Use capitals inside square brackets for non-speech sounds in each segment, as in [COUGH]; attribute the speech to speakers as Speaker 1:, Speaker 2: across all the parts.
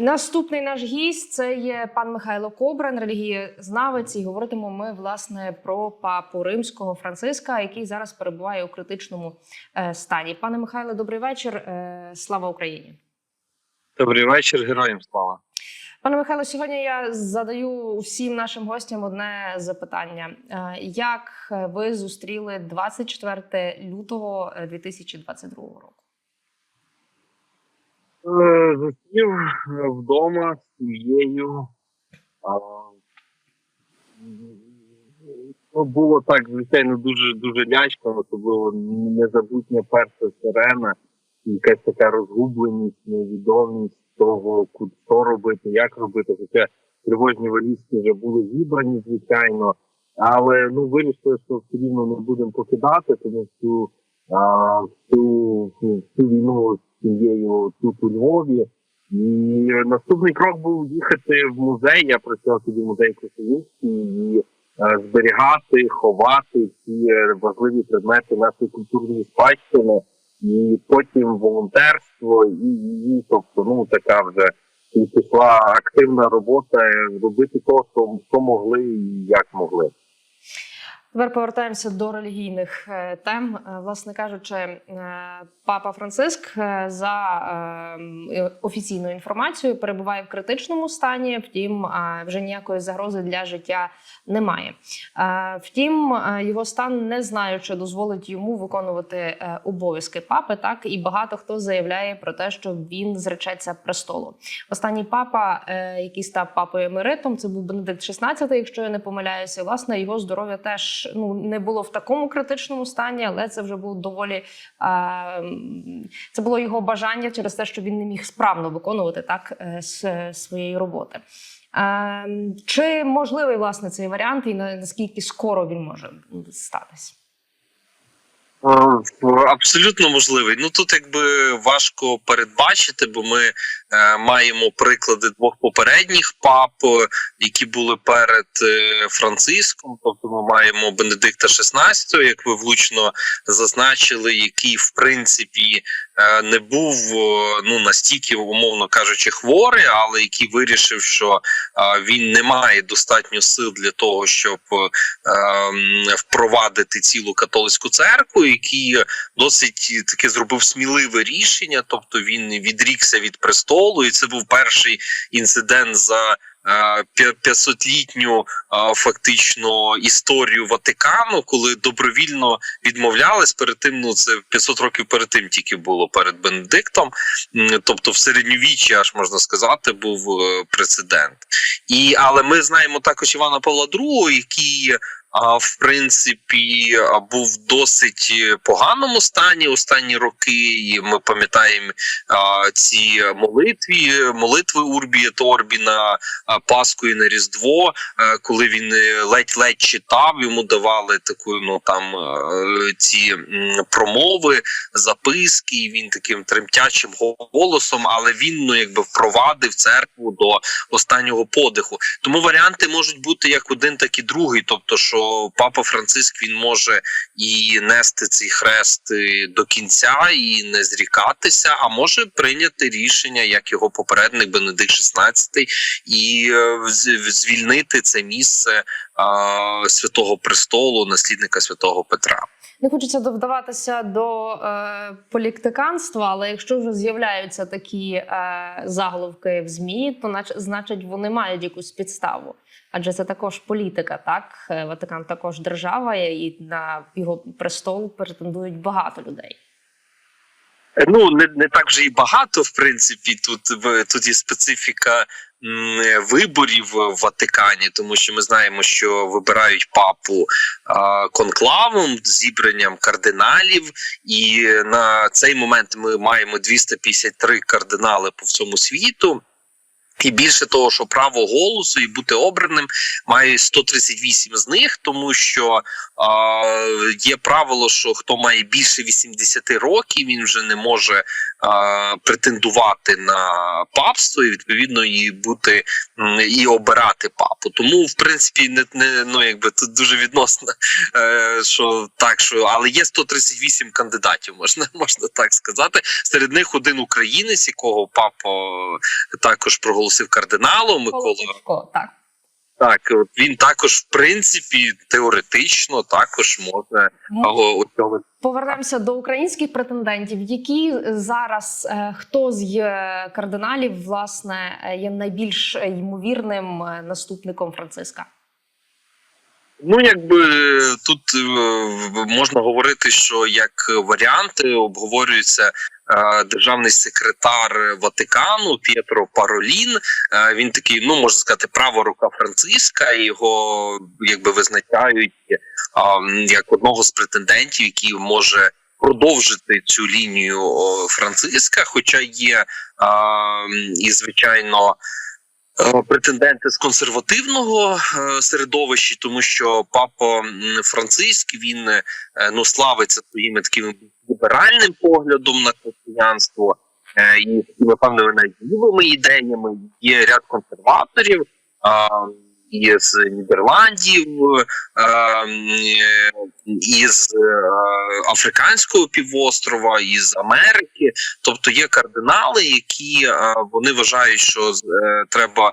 Speaker 1: Наступний наш гість це є пан Михайло Кобран, релігієзнавець. І говоритимо ми власне про папу римського Франциска, який зараз перебуває у критичному е, стані. Пане Михайле, добрий вечір. Е, Слава Україні.
Speaker 2: Добрий вечір, героям слава.
Speaker 1: Пане Михайло, сьогодні я задаю всім нашим гостям одне запитання: Е, як ви зустріли 24 лютого е, 2022 року?
Speaker 2: Е, Зустрів вдома з сім'єю. Було так, звичайно, дуже дуже лячно, особливо незабутня перша сирена, якась така розгубленість, невідомість того, що робити, як робити. Хоча тривожні валізки вже були зібрані, звичайно. Але ну вирішили, що все рівно не будемо покидати, тому що а, всю, ну, війну сім'єю тут у Львові. І наступний крок був їхати в музей. Я працював тоді в музеї Косовицький і е, зберігати, ховати ці важливі предмети нашої культурної спадщини, і потім волонтерство, і, і, і тобто, ну така вже і пішла активна робота е, робити то, що, що могли і як могли.
Speaker 1: Тепер повертаємося до релігійних е, тем. Е, Власне кажучи, е, папа Франциск за офіційною інформацією перебуває в критичному стані. Втім, вже ніякої загрози для життя немає. Втім, його стан не знаю, чи дозволить йому виконувати обов'язки папи. Так і багато хто заявляє про те, що він зречеться престолу. Останній папа, який став папою емеритом, це був Бенедикт XVI, якщо я не помиляюся. Власне, його здоров'я теж ну не було в такому критичному стані, але це вже було доволі е, це було його бажання через те, що він не міг справно виконувати так з своєї роботи. Е, Чи можливий власне цей варіант, і на- наскільки скоро він може статись?
Speaker 2: Е, Абсолютно можливий. Ну тут якби важко передбачити, бо ми е, маємо приклади двох попередніх пап, е, які були перед е, Франциском. Тобто ми маємо Бенедикта XVI, як ви влучно зазначили, який в принципі не був е, ну настільки, умовно кажучи, хворий, але який вирішив, що е, він не має достатньо сил для того, щоб е, впровадити цілу католицьку церкву, який досить таки зробив сміливе рішення, тобто він відрікся від престолу, і це був перший інцидент за. Е, 500-літню е, фактично історію Ватикану, коли добровільно відмовлялись перед тим. Ну це 500 років перед тим тільки було перед Бенедиктом. Тобто, в середньовіччі, аж можна сказати, був е, прецедент. І але ми знаємо також Івана Павла II, який в принципі був в досить е, поганому стані останні роки. І ми пам'ятаємо ці молитві, молитви Урбі et Орбі на Пасху і на Різдво, е, коли він е, ледь-ледь читав, йому давали таку ну там ці промови, записки. і Він таким тремтячим голосом, але він ну якби впровадив церкву до останнього подиху. Тому варіанти можуть бути як один, так і другий. Тобто, що папа Франциск він може і нести цей хрест до кінця і не зрікатися, а може прийняти рішення, як його попередник Бенедикт XVI, і е, звільнити це місце а, святого престолу, наслідника святого Петра.
Speaker 1: Не хочеться довдаватися до е, політиканства, але якщо вже з'являються такі е, заголовки в змі, то нач, значить вони мають якусь підставу. Адже це також політика, так Е, Ватикан також держава, і на його престол претендують багато людей.
Speaker 2: Ну не, не так вже і багато, в принципі. Тут в тут є специфіка виборів в Ватикані, тому що ми знаємо, що вибирають папу конклавом, зібранням кардиналів, і на цей момент ми маємо 253 кардинали по всьому світу. І більше того, що право голосу і бути обраним має 138 з них, тому що а, є правило, що хто має більше 80 років, він вже не може а, претендувати на папство і відповідно і бути і обирати папу. Тому, в принципі, не, не ну якби тут дуже відносно, е, що так, що але є 138 кандидатів, можна [LAUGHS] можна так сказати. Серед них один українець, якого папа також проголосив кардиналом. Микола
Speaker 1: так.
Speaker 2: так, от він також, в принципі, теоретично також може
Speaker 1: М- Повернемося до українських претендентів. Які зараз е, хто з кардиналів власне є найбільш ймовірним е, наступником Франциска?
Speaker 2: Ну, якби тут е, можна говорити, що як варіанти обговорюється е, державний секретар Ватикану П'єтро Паролін. Е, він такий, ну можна сказати, права рука Франциска. Його якби визначають як одного з претендентів, який може продовжити цю лінію Франциска. Хоча є а, і звичайно. Е, Претенденти з консервативного е, середовища, тому що папа Франциск він е, ну славиться своїми таким ліберальним поглядом на християнство і такими певними надійними ідеями. Є ряд консерваторів а, і з Нідерландів, е, м, е, із е, Африканського півострова, із Америки. Тобто є кардинали, які е, вони вважають, що треба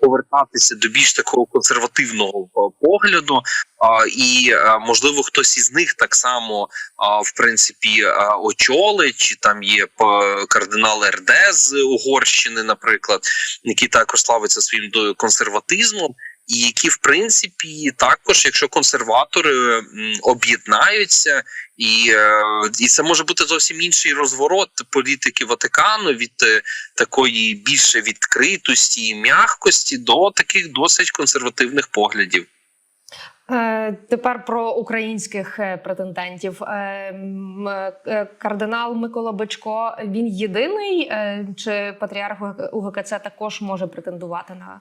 Speaker 2: повертатися до більш такого консервативного погляду. І можливо хтось із них так само в принципі очолить, чи там є кардинал РД з Угорщини, наприклад, який також славиться своїм консерватизмом. І які, в принципі, також, якщо консерватори об'єднаються, і, е, і це може бути зовсім інший розворот політики Ватикану від е, такої більше відкритості і м'якості до таких досить консервативних поглядів.
Speaker 1: Е, Тепер про українських претендентів. Кардинал Микола Бичко він єдиний, чи патріарх УГКЦ також може претендувати на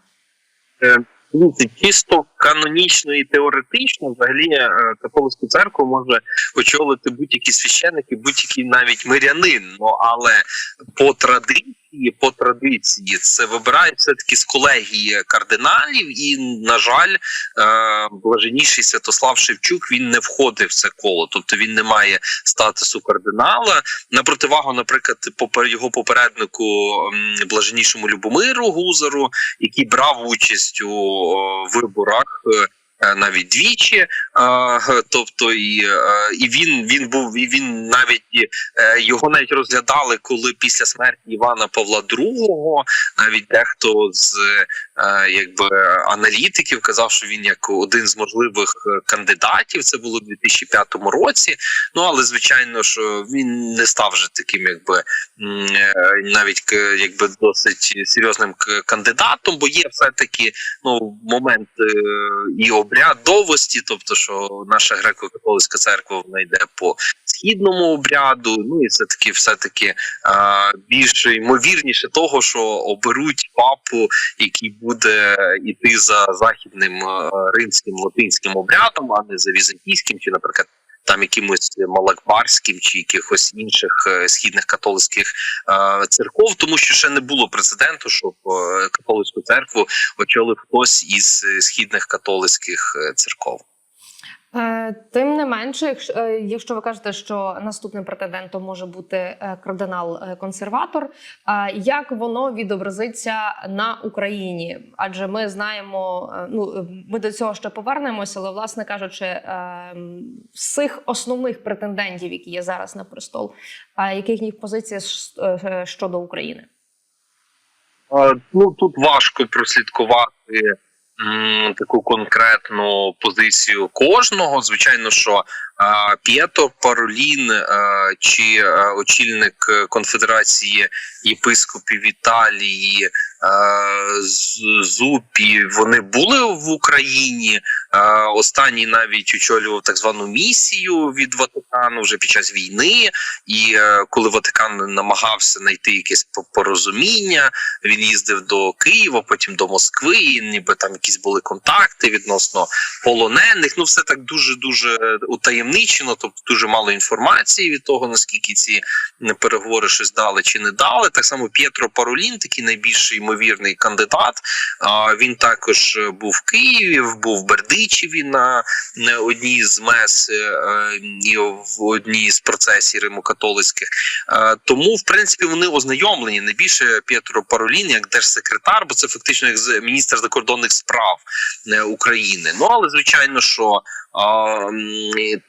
Speaker 2: Дивіться, чисто канонічно і теоретично, взагалі, е, католицьку церкву може очолити будь-який священник і будь-який навіть мирянин. Ну але по традиції, по традиції, це вибирають все таки з колегії кардиналів, і на жаль, е, блаженніший Святослав Шевчук він не входив в це коло, тобто він не має статусу кардинала. На противагу, наприклад, його попереднику блаженнішому Любомиру Гузару, який брав участь у виборах. Е, Навіть двічі, тобто і, е, і він він був і він навіть е, його навіть розглядали, коли після смерті Івана Павла II, навіть дехто з якби аналітиків казав, що він як один з можливих кандидатів. Це було у 2005 році. Ну але звичайно, що він не став вже таким, якби навіть якби досить серйозним кандидатом, бо є все таки ну момент і обрядовості, тобто, що наша греко-католицька церква вона йде по східному обряду. Ну і це таки, все таки більш ймовірніше того, що оберуть папу, який буде йти за західним римським латинським обрядом, а не за візантійським, чи, наприклад. Там якимось малакбарським чи якихось інших е, східних католицьких е, церков, тому що ще не було прецеденту, щоб е, католицьку церкву очолив хтось із східних католицьких церков.
Speaker 1: Е, Тим не менше, якщо, е, якщо ви кажете, що наступним претендентом може бути е, кардинал-консерватор, як воно відобразиться на Україні? Адже ми знаємо, ну ми до цього ще повернемося, але власне кажучи, з цих основних претендентів, які є зараз на престол, яких їх позиція ш- е, щодо України?
Speaker 2: Ну тут важко прослідкувати таку конкретну позицію кожного. Звичайно, що П'єто Паролін е, чи е, очільник конфедерації єпископів Італії е, Зупі, вони були в Україні Останній навіть очолював так звану місію від Ватикану вже під час війни. І коли Ватикан намагався знайти якесь порозуміння, він їздив до Києва, потім до Москви, і ніби там якісь були контакти відносно полонених. Ну, все так дуже дуже утаємничено, тобто дуже мало інформації від того, наскільки ці переговори щось дали чи не дали. Так само П'єтро Паролін, такий найбільш ймовірний кандидат. А він також е, був в Києві, був в Бердичеві на одній з мес е, е, і в одній з процесій римокатолицьких. Тому, в принципі, вони ознайомлені найбільше П'єтро Паролін як держсекретар, бо це фактично як міністр закордонних справ України. Ну але звичайно, що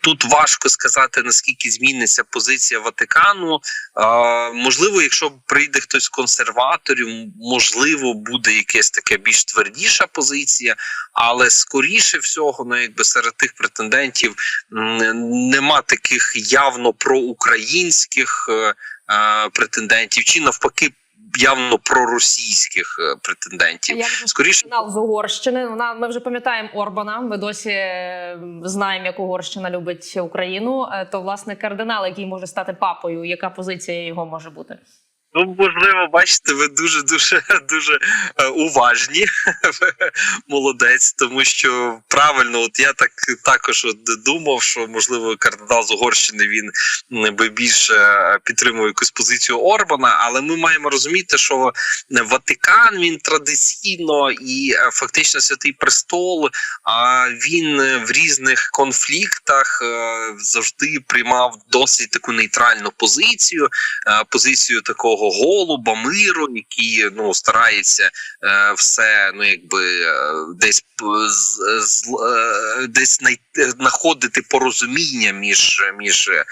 Speaker 2: тут важко сказати наскільки зміниться позиція Ватикану. А, можливо, якщо прийде хтось з консерваторів, можливо, буде якась така більш твердіша позиція, але скоріше всього, ну якби серед тих претендентів нема таких явно проукраїнських е, е, претендентів, чи навпаки явно проросійських е, претендентів.
Speaker 1: Як
Speaker 2: Скоріше
Speaker 1: канал з Угорщини? Вона ми вже пам'ятаємо Орбана. Ми досі е, знаємо, як Угорщина любить Україну. Е, То власне кардинал, який може стати папою, яка позиція його може бути?
Speaker 2: Ну, можливо, бачите, ви дуже дуже дуже е, уважні. [LAUGHS] Молодець, тому що правильно, от я так також от думав, що можливо кардинал з Угорщини він би більше е, підтримує якусь позицію Орбана, але ми маємо розуміти, що Ватикан він традиційно і е, фактично святий престол. А він в різних конфліктах завжди приймав досить таку нейтральну позицію позицію такого голуба миру, який ну старається е, все ну якби е, десь п- з, з, е, десь най, е, знаходити порозуміння між, між е,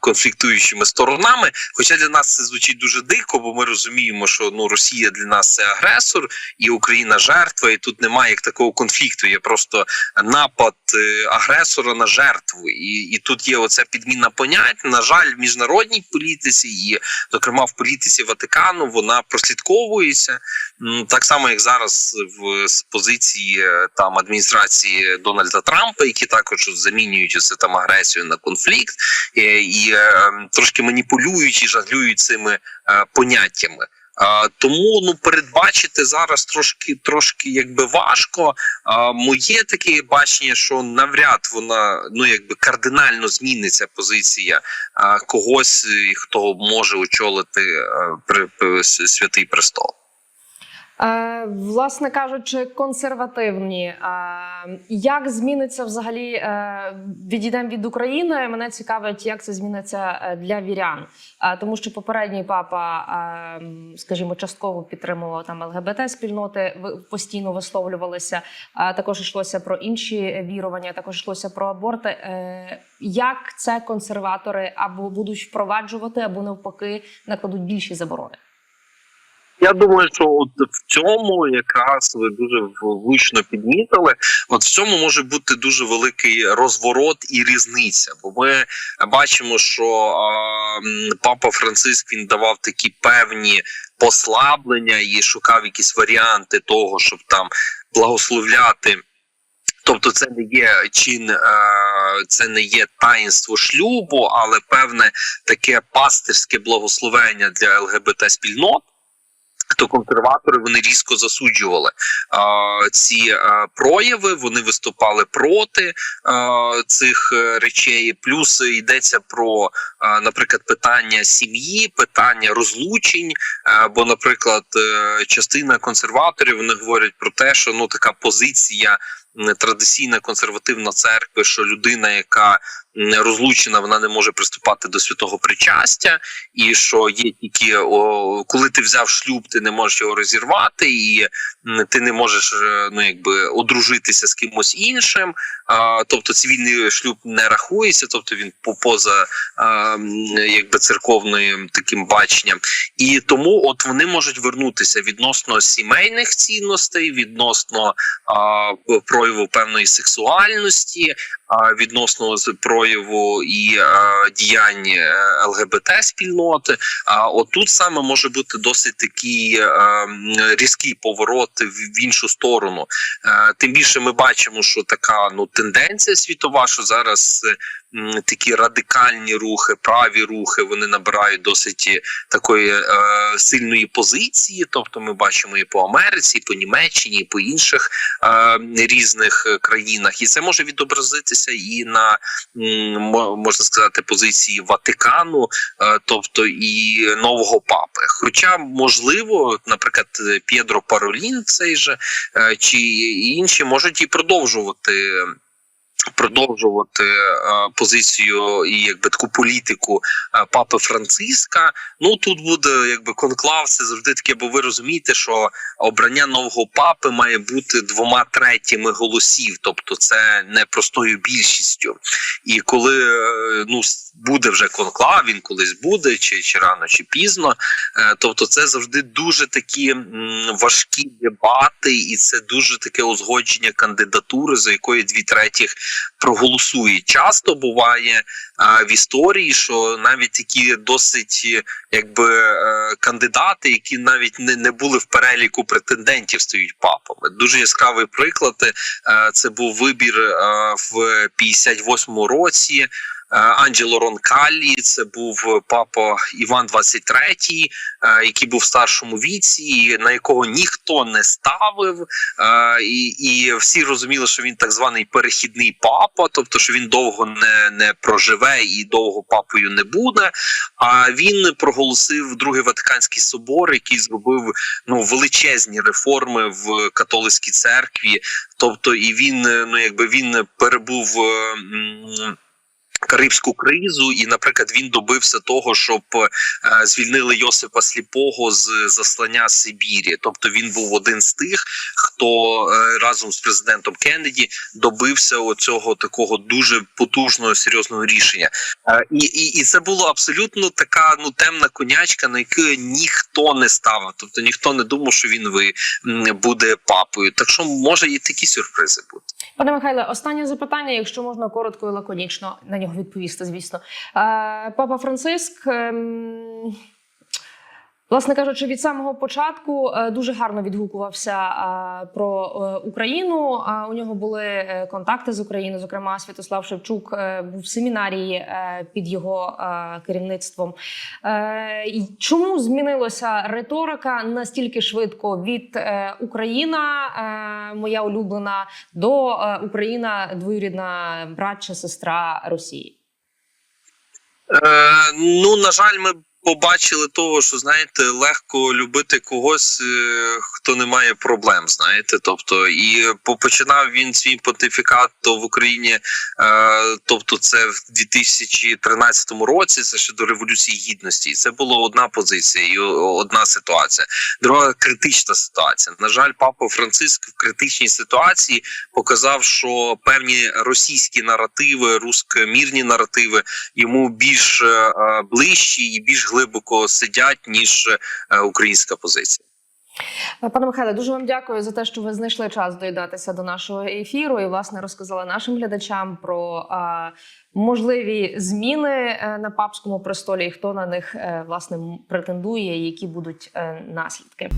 Speaker 2: конфліктуючими сторонами. Хоча для нас це звучить дуже дико, бо ми розуміємо, що ну Росія для нас це агресор і Україна жертва, і тут немає як такого конфлікту. Є просто напад е, агресора на жертву, і, і тут є оця підміна понять. На жаль, в міжнародній політиці і зокрема в політиці Ватикану, вона прослідковується так само, як зараз в позиції е, там адміністрації Дональда Трампа, які також замінюють оце там агресію на конфлікт е, і е, трошки маніпулюють і жаглюють цими е, поняттями. Тому ну передбачити зараз трошки трошки якби важко. Моє таке бачення, що навряд вона ну якби кардинально зміниться позиція когось, хто може очолити святий престол.
Speaker 1: Е, власне кажучи, консервативні. Е, як зміниться взагалі? Е, відійдемо від України. Мене цікавить, як це зміниться для вірян, тому що попередній папа, скажімо, частково підтримував там ЛГБТ спільноти, постійно висловлювалися. Також йшлося про інші вірування, також йшлося про аборти. Як це консерватори або будуть впроваджувати, або навпаки накладуть більші заборони?
Speaker 2: Я думаю, що от в цьому якраз ви дуже влучно підмітили. От в цьому може бути дуже великий розворот і різниця. Бо ми бачимо, що м, папа Франциск він давав такі певні послаблення і шукав якісь варіанти того, щоб там благословляти. Тобто, це не є чин, е, це не є таїнство шлюбу, але певне таке пастирське благословення для ЛГБТ спільнот. То консерватори вони різко засуджували е, ці е, прояви. Вони виступали проти е, цих е, речей. Плюс йдеться про, е, наприклад, питання сім'ї, питання розлучень. Е, бо, наприклад, е, частина консерваторів вони говорять про те, що ну така позиція традиційна консервативна церкви, що людина, яка м, розлучена, вона не може приступати до святого причастя, і що є тільки о, коли ти взяв шлюб, ти не можеш його розірвати, і ти не можеш е, ну якби одружитися з кимось іншим. А, тобто цивільний шлюб не рахується, тобто він по поза а, якби церковним таким баченням. І тому от вони можуть вернутися відносно сімейних цінностей, відносно а, прояву певної сексуальності, відносно з прояву і діянь е, ЛГБТ спільноти. А отут саме може бути досить такий е, різкий поворот в, в іншу сторону. Е, тим більше ми бачимо, що така ну тенденція світова, що зараз. Такі радикальні рухи, праві рухи, вони набирають досить такої е, сильної позиції. Тобто, ми бачимо і по Америці, і по Німеччині, і по інших е, різних е, країнах, і це може відобразитися і на можна сказати позиції Ватикану, е, тобто і нового папи. Хоча можливо, наприклад, П'єдро Паролін, цей же е, чи інші можуть і продовжувати. Продовжувати е, позицію і якби таку політику е, папи Франциска. Ну тут буде якби конклав. Це завжди таке, бо ви розумієте, що обрання нового папи має бути двома третіми голосів, тобто це не простою більшістю. І коли е, ну буде вже конклав, він колись буде, чи, чи рано, чи пізно. е, Тобто, це завжди дуже такі важкі дебати, і це дуже таке узгодження кандидатури, за якої дві третіх проголосує. Часто буває а, в історії, що навіть такі досить е, якби е, кандидати, які навіть не, не були в переліку претендентів, стають папами. Дуже яскравий приклад. е, Це був вибір е, в 58-му році. Е, Анджело Ронкаллі, це був папа Іван 23, е, який був в старшому віці, на якого ніхто не ставив, е, і, і всі розуміли, що він так званий перехідний папа, тобто що він довго не, не проживе і довго папою не буде. А він проголосив другий Ватиканський собор, який зробив ну величезні реформи в католицькій церкві. Тобто, і він ну якби він перебув. Карибську кризу, і, наприклад, він добився того, щоб е, звільнили Йосипа Сліпого з заслання Сибірі. Тобто він був один з тих, хто е, разом з президентом Кеннеді добився оцього такого дуже потужного серйозного рішення. Е, і, і, і це було абсолютно така ну темна конячка, на яку ніхто не ставив. Тобто ніхто не думав, що він ви буде папою. Так що може і такі сюрпризи бути.
Speaker 1: Пане Михайле, останнє запитання, якщо можна коротко і лаконічно на нього відповісти, звісно. Папа Франциск. Власне кажучи, від самого початку е, дуже гарно відгукувався е, про е, Україну. У нього були контакти з Україною. Зокрема, Святослав Шевчук був в семінарії під його керівництвом. Чому змінилася риторика настільки швидко від Україна, моя улюблена, до Україна, двоюрідна брат чи сестра Росії?
Speaker 2: Е, ну, на жаль, ми побачили того, що знаєте, легко любити когось, е, хто не має проблем. Знаєте, тобто, і починав він свій понтифікат то в Україні, е, тобто, це в 2013 році, це ще до революції гідності. І це була одна позиція і одна ситуація. Друга критична ситуація. На жаль, папа Франциск в критичній ситуації показав, що певні російські наративи, рускомірні наративи йому більш е, ближчі і більш глибоко сидять ніж е, українська позиція.
Speaker 1: Пане Михайле, дуже вам дякую за те, що ви знайшли час доєднатися до нашого ефіру і власне розказали нашим глядачам про а, можливі зміни е, на папському престолі і хто на них е, власне претендує, які будуть е, наслідки.